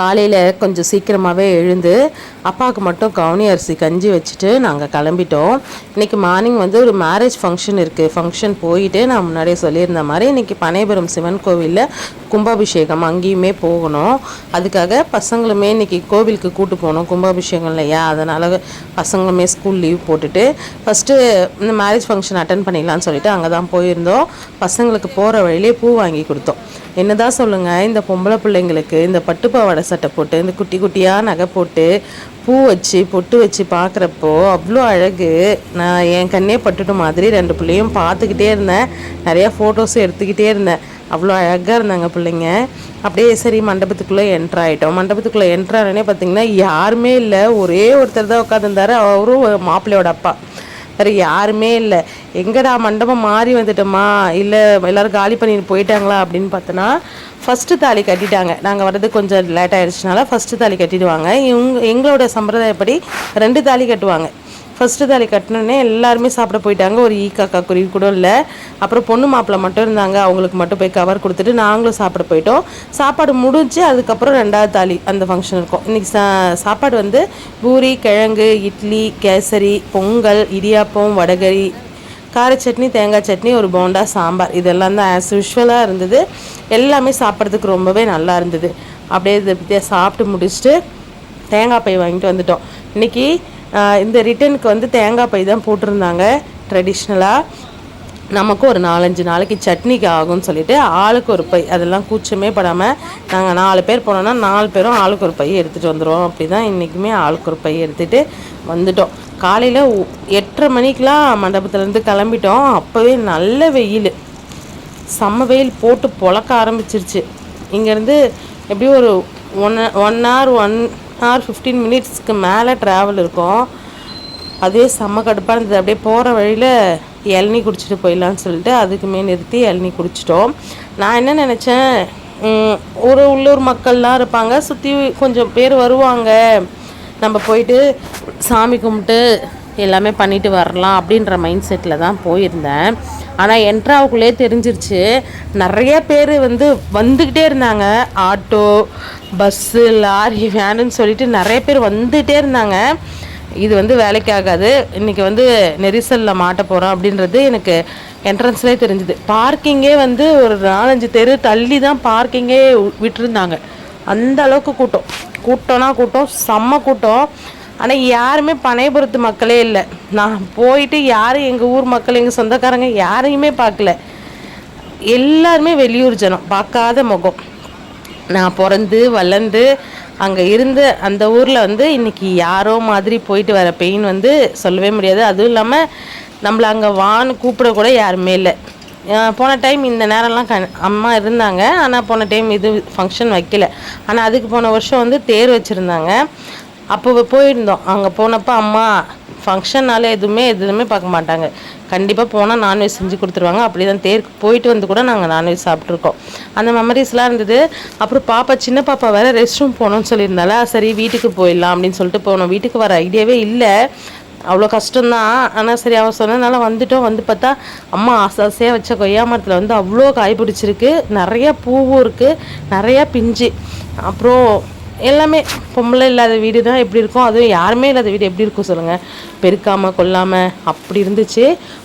காலையில் கொஞ்சம் சீக்கிரமாகவே எழுந்து அப்பாவுக்கு மட்டும் கவுனி அரிசி கஞ்சி வச்சுட்டு நாங்கள் கிளம்பிட்டோம். இன்றைக்கி மார்னிங் வந்து ஒரு மேரேஜ் ஃபங்க்ஷன் இருக்குது ஃபங்க்ஷன் போயிட்டு நான் முன்னாடியே சொல்லியிருந்த மாதிரி இன்றைக்கி பனைபுரம் சிவன் கோவிலில் கும்பாபிஷேகம் அங்கேயுமே போகணும். அதுக்காக பசங்களுமே இன்றைக்கி கோவிலுக்கு கூட்டு போகணும். கும்பாபிஷேகம் இல்லையா அதனால் பசங்களுமே ஸ்கூல் லீவ் போட்டுட்டு ஃபஸ்ட்டு இந்த மேரேஜ் ஃபங்க்ஷன் அட்டன் பண்ணிடலான்னு சொல்லிட்டு அங்கே தான் போயிருந்தோம். பசங்களுக்கு போகிற வழியிலே பூ வாங்கி கொடுத்தோம். என்னதான் சொல்லுங்கள் இந்த பொம்பளை பிள்ளைங்களுக்கு இந்த பட்டுப்பாவாடை சட்டை போட்டு இந்த குட்டி குட்டியாக நகை போட்டு பூ வச்சு பொட்டு வச்சு பார்க்குறப்போ அவ்வளோ அழகு. நான் என் கண்ணே பட்டுட்டு மாதிரி ரெண்டு பிள்ளையும் பார்த்துக்கிட்டே இருந்தேன். நிறையா ஃபோட்டோஸும் எடுத்துக்கிட்டே இருந்தேன். அவ்வளோ அழகாக இருந்தாங்க பிள்ளைங்க. அப்படியே சரி மண்டபத்துக்குள்ளே என்ட்ரு ஆகிட்டோம் மண்டபத்துக்குள்ளே என்ட்ரானே பார்த்தீங்கன்னா யாருமே இல்லை. ஒரே ஒருத்தர் தான் உட்காந்துருந்தாரு அவரும் மாப்பிள்ளையோட அப்பா. வேறு யாருமே இல்லை. எங்கடா மண்டபம் மாறி வந்துட்டோமா? இல்லை எல்லோரும் காலி பண்ணிட்டு போயிட்டாங்களா அப்படின்னு பார்த்தோன்னா ஃபஸ்ட்டு தாலி கட்டிட்டாங்க. நாங்கள் வர்றது கொஞ்சம் லேட் ஆகிடுச்சுனால ஃபஸ்ட்டு தாலி கட்டிடுவாங்க. இவங்க எங்களோட சம்பிரதாயப்படி ரெண்டு தாலி கட்டுவாங்க. ஃபஸ்ட்டு தாலி கட்டினோடனே எல்லாருமே சாப்பிட போயிட்டாங்க. ஒரு ஈ காக்கா குருவி கூட இல்லை. அப்புறம் பொண்ணு மாப்பிள்ளை மட்டும் இருந்தாங்க. அவங்களுக்கு மட்டும் போய் கவர் கொடுத்துட்டு நாங்களும் சாப்பிட போயிட்டோம். சாப்பாடு முடிஞ்சு அதுக்கப்புறம் ரெண்டாவது தாலி அந்த ஃபங்க்ஷன் இருக்கும். இன்றைக்கி சா சாப்பாடு வந்து பூரி கிழங்கு இட்லி கேசரி பொங்கல் இடியாப்பம் வடகரி கார சட்னி தேங்காய் சட்னி ஒரு போண்டா சாம்பார். இதெல்லாம் தான் ஆஸ் யூஷுவலாக இருந்தது. எல்லாமே சாப்பிட்றதுக்கு ரொம்பவே நல்லா இருந்தது. அப்படியே இதை சாப்பிட்டு முடிச்சுட்டு தேங்காய் பை வாங்கிட்டு வந்துட்டோம். இன்றைக்கி இந்த ரிட்டனுக்கு வந்து தேங்காய் பை தான் போட்டிருந்தாங்க ட்ரெடிஷ்னலாக நமக்கு ஒரு நாலஞ்சு நாளைக்கு சட்னிக்கு ஆகும்னு சொல்லிட்டு ஆளுக்கு ஒரு பை. அதெல்லாம் கூச்சமே படாமல் நாங்கள் நாலு பேர் போனோன்னா நாலு பேரும் ஆளுக்கு ஒரு பை எடுத்துகிட்டு வந்துடுவோம் அப்படி தான் இன்றைக்குமே ஆளுக்கு ஒரு பை எடுத்துகிட்டு வந்துட்டோம். காலையில் எட்டரை மணிக்கெலாம் மண்டபத்துலேருந்து கிளம்பிட்டோம். அப்போவே நல்ல வெயில். செம்ம வெயில் போட்டு பொழக்க ஆரம்பிச்சிருச்சு. இங்கேருந்து எப்படியும் ஒரு one one hour one or fifteen மினிட்ஸ்க்கு மேலே ட்ராவல் இருக்கும். அதே செம்ம கடுப்பாக இருந்தது. அப்படியே போகிற வழியில் இளநீ குடிச்சிட்டு போயிடலான்னு சொல்லிட்டு அதுக்குமே நிறுத்தி இளநீ குடிச்சிட்டோம். நான் என்ன நினச்சேன்? ஒரு உள்ளூர் மக்கள்லாம் இருப்பாங்க. சுற்றி கொஞ்சம் பேர் வருவாங்க. நம்ம போயிட்டு சாமி கும்பிட்டு எல்லாமே பண்ணிட்டு வரலாம் அப்படின்ற மைண்ட் செட்டில் தான் போயிருந்தேன். ஆனால் என்ட்ராவுக்குள்ளே தெரிஞ்சிருச்சு. நிறைய பேர் வந்து வந்துக்கிட்டே இருந்தாங்க. ஆட்டோ பஸ்ஸு லாரி வேனுன்னு சொல்லிட்டு நிறைய பேர் வந்துகிட்டே இருந்தாங்க. இது வந்து வேலைக்கு ஆகாது. இன்றைக்கி வந்து நெரிசலில் மாட்ட போகிறோம் அப்படின்றது எனக்கு என்ட்ரன்ஸ்லேயே தெரிஞ்சுது. பார்க்கிங்கே வந்து ஒரு நாலஞ்சு தெரு தள்ளி தான் பார்க்கிங்கே விட்டுருந்தாங்க. அந்த அளவுக்கு கூட்டம். கூட்டம்னா கூட்டம். செம்ம கூட்டம். ஆனால் யாருமே பனையபுரத்து மக்களே இல்லை. நான் போயிட்டு யாரும் எங்கள் ஊர் மக்கள் எங்கள் சொந்தக்காரங்க யாரையுமே பார்க்கல. எல்லாருமே வெளியூர் ஜனம் பார்க்காத முகம். நான் பிறந்து வளர்ந்து அங்கே இருந்து அந்த ஊரில் வந்து இன்றைக்கி யாரோ மாதிரி போயிட்டு வர பெயின் வந்து சொல்லவே முடியாது. அதுவும் இல்லாமல் நம்மளை அங்கே வான்னு கூப்பிட கூட யாருமே இல்லை. போன டைம் இந்த நேரம்லாம் க அம்மா இருந்தாங்க. ஆனால் போன டைம் இது ஃபங்க்ஷன் வைக்கல. ஆனால் அதுக்கு போன வருஷம் வந்து தேர் வச்சுருந்தாங்க. அப்போ போயிருந்தோம். அங்கே போனப்போ அம்மா ஃபங்க்ஷன்னால எதுவுமே எதுவுமே பார்க்க மாட்டாங்க. கண்டிப்பாக போனால் நான்வெஜ் செஞ்சு கொடுத்துருவாங்க. அப்படி தான் தேருக்கு போயிட்டு வந்து கூட நாங்கள் நான்வெஜ் சாப்பிட்ருக்கோம் அந்த மெமரிஸ்லாம் இருந்தது. அப்புறம் பாப்பா சின்ன பாப்பா வேறு ரெஸ்ட் ரூம் போகணும்னு சொல்லியிருந்தால சரி வீட்டுக்கு போயிடலாம் அப்படின்னு சொல்லிட்டு போனோம். வீட்டுக்கு வர ஐடியாவே இல்லை. அவ்வளோ கஷ்டம்தான். ஆனால் சரி அவன் சொன்னதுனால வந்துட்டோம். வந்து பார்த்தா அம்மா ஆசை ஆசையாக வச்ச கொய்யா மரத்தில் வந்து அவ்வளோ காய் பிடிச்சிருக்கு. நிறையா பூவும் இருக்குது நிறையா பிஞ்சு. அப்புறம் எல்லாமே பொம்பளை இல்லாத வீடு தான் எப்படி இருக்கும்? அதுவும் யாருமே இல்லாத வீடு எப்படி இருக்கும் சொல்லுங்கள் பெருக்காமல் கொல்லாமல் அப்படி இருந்துச்சு.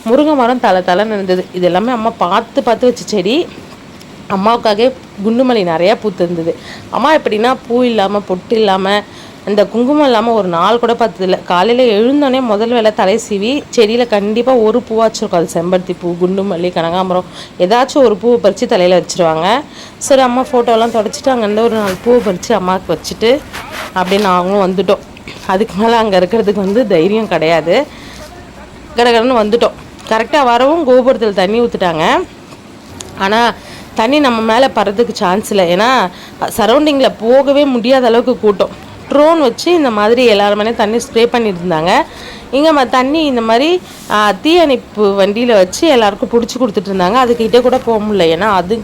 முருங்கை மரம் தலை தலைன்னு இருந்தது இது எல்லாமே அம்மா பார்த்து பார்த்து வச்சு செடி. அம்மாவுக்காகவே குண்டுமல்லி நிறையா பூத்து இருந்தது அம்மா எப்படின்னா பூ இல்லாமல் பொட்டு இல்லாமல் அந்த குங்குமம் இல்லாமல் ஒரு நாள் கூட பார்த்ததில்ல காலையில் எழுந்தோடனே முதல் வேலை தலை சீவி செடியில் கண்டிப்பாக ஒரு பூவாச்சும் இருக்கும் அது செம்பருத்தி பூ குண்டு மல்லி கனகாம்பரம். ஏதாச்சும் ஒரு பூவை பறித்து தலையில் வச்சுருவாங்க. சரி அம்மா ஃபோட்டோலாம் தொடச்சிட்டு அங்கேருந்து ஒரு நாலு பூவை பறித்து அம்மாவுக்கு வச்சுட்டு அப்படியே நாங்களும் வந்துட்டோம். அதுக்கு மேலே அங்கே இருக்கிறதுக்கு வந்து தைரியம் கிடையாது. கடகடன்னு வந்துட்டோம். கரெக்டாக வரவும் கோபுரத்தில் தண்ணி ஊற்றுட்டாங்க ஆனால் தண்ணி நம்ம மேலே படுறதுக்கு சான்ஸ் இல்லை. ஏன்னா சரௌண்டிங்கில் போகவே முடியாத அளவுக்கு கூட்டம். ட்ரோன் வச்சு இந்த மாதிரி எல்லாருமே தண்ணி ஸ்ப்ரே பண்ணிட்டு இருந்தாங்க இங்கே தண்ணி இந்த மாதிரி தீயணைப்பு வண்டியில் வச்சு எல்லாருக்கும் பிடிச்சி கொடுத்துட்டு இருந்தாங்க அதுக்கிட்டே கூட போக முடியல. ஏன்னா அது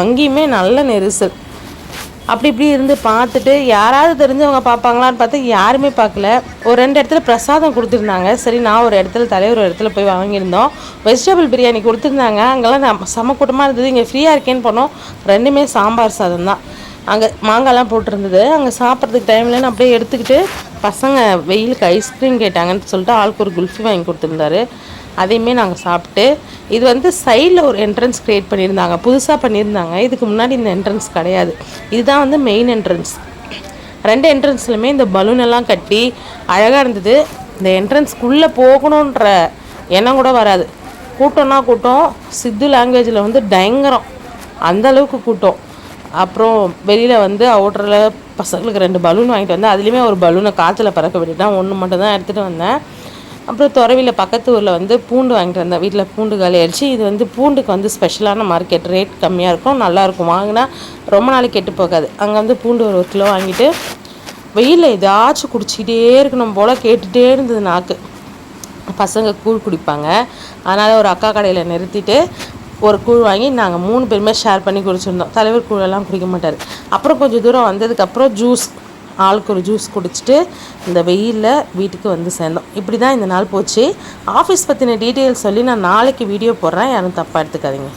அங்கேயுமே நல்ல நெரிசல். அப்படி இப்படி இருந்து பார்த்துட்டு யாராவது தெரிஞ்சவங்க பார்ப்பாங்களான்னு பார்த்தா யாருமே பார்க்கல. ஒரு ரெண்டு இடத்துல பிரசாதம் கொடுத்துருந்தாங்க. சரி நான் ஒரு இடத்துல தலைவர் ஒரு இடத்துல போய் வாங்கியிருந்தோம். வெஜிடபிள் பிரியாணி கொடுத்துருந்தாங்க. அங்கெல்லாம் நம்ம செம கூட்டமாக இருந்தது. இங்கே ஃப்ரீயாக இருக்கேன்னு போனோம். ரெண்டுமே சாம்பார் சாதம் தான். அங்கே மாங்காய்லாம் போட்டிருந்தது. அங்கே சாப்பிட்றதுக்கு டைமில் அப்படியே எடுத்துக்கிட்டு பசங்க வெயிலுக்கு ஐஸ்கிரீம் கேட்டாங்கன்னு சொல்லிட்டு ஆளுக்கு ஒரு குல்ஃபி வாங்கி கொடுத்துருந்தாரு. அதையுமே நாங்கள் சாப்பிட்டு இது வந்து சைடில் ஒரு என்ட்ரன்ஸ் க்ரியேட் பண்ணியிருந்தாங்க. புதுசாக பண்ணியிருந்தாங்க. இதுக்கு முன்னாடி இந்த என்ட்ரன்ஸ் கிடையாது. இதுதான் வந்து மெயின் என்ட்ரன்ஸ் ரெண்டு என்ட்ரன்ஸ்லையுமே இந்த பலூன் எல்லாம் கட்டி அழகாக இருந்தது. இந்த என்ட்ரன்ஸ்க்குள்ளே போகணுன்ற எண்ணம் கூட வராது. கூட்டம்னா கூட்டம். சித்து லாங்குவேஜில் வந்து பயங்கரம் அந்தளவுக்கு கூட்டம். அப்புறம் வெளியில் வந்து அவுட்டரில் பசங்களுக்கு ரெண்டு பலூன் வாங்கிட்டு வந்தேன். அதுலேயுமே ஒரு பலூனை காற்றுல பறக்க விட்டுட்டேன். ஒன்று மட்டும் தான் எடுத்துகிட்டு வந்தேன். அப்புறம் துறவியில் பக்கத்து ஊரில் வந்து பூண்டு வாங்கிட்டு வந்தேன். வீட்டில் பூண்டு காலி ஆயிடுச்சு. இது வந்து பூண்டுக்கு வந்து ஸ்பெஷலான மார்க்கெட் ரேட் கம்மியாக இருக்கும். நல்லாயிருக்கும் வாங்கினா ரொம்ப நாளைக்கு கெட்டு போகாது. அங்கே வந்து பூண்டு ஒரு ஒரு கிலோ வாங்கிட்டு வெயிலில் ஏதாச்சும் குடிச்சிக்கிட்டே இருக்கணும் போல் கேட்டுகிட்டே இருந்தது நாக்கு. பசங்க கூழ் குடிப்பாங்க. அதனால் ஒரு அக்கா கடையில் நிறுத்திட்டு ஒரு கூழ் வாங்கி நாங்கள் மூணு பேருமே ஷேர் பண்ணி குடிச்சிருந்தோம். தலைவர் கூழெல்லாம் குடிக்க மாட்டார். அப்புறம் கொஞ்சம் தூரம் வந்ததுக்கப்புறம் ஜூஸ் ஆளுக்கு ஒரு ஜூஸ் குடிச்சிட்டு இந்த வெயிலில் வீட்டுக்கு வந்து சேர்ந்தோம். இப்படி தான் இந்த நாள் போச்சு. ஆஃபீஸ் பற்றின டீட்டெயில்ஸ் சொல்லி நான் நாளைக்கு வீடியோ போடுறேன். யாரும் தப்பாக எடுத்துக்காதீங்க.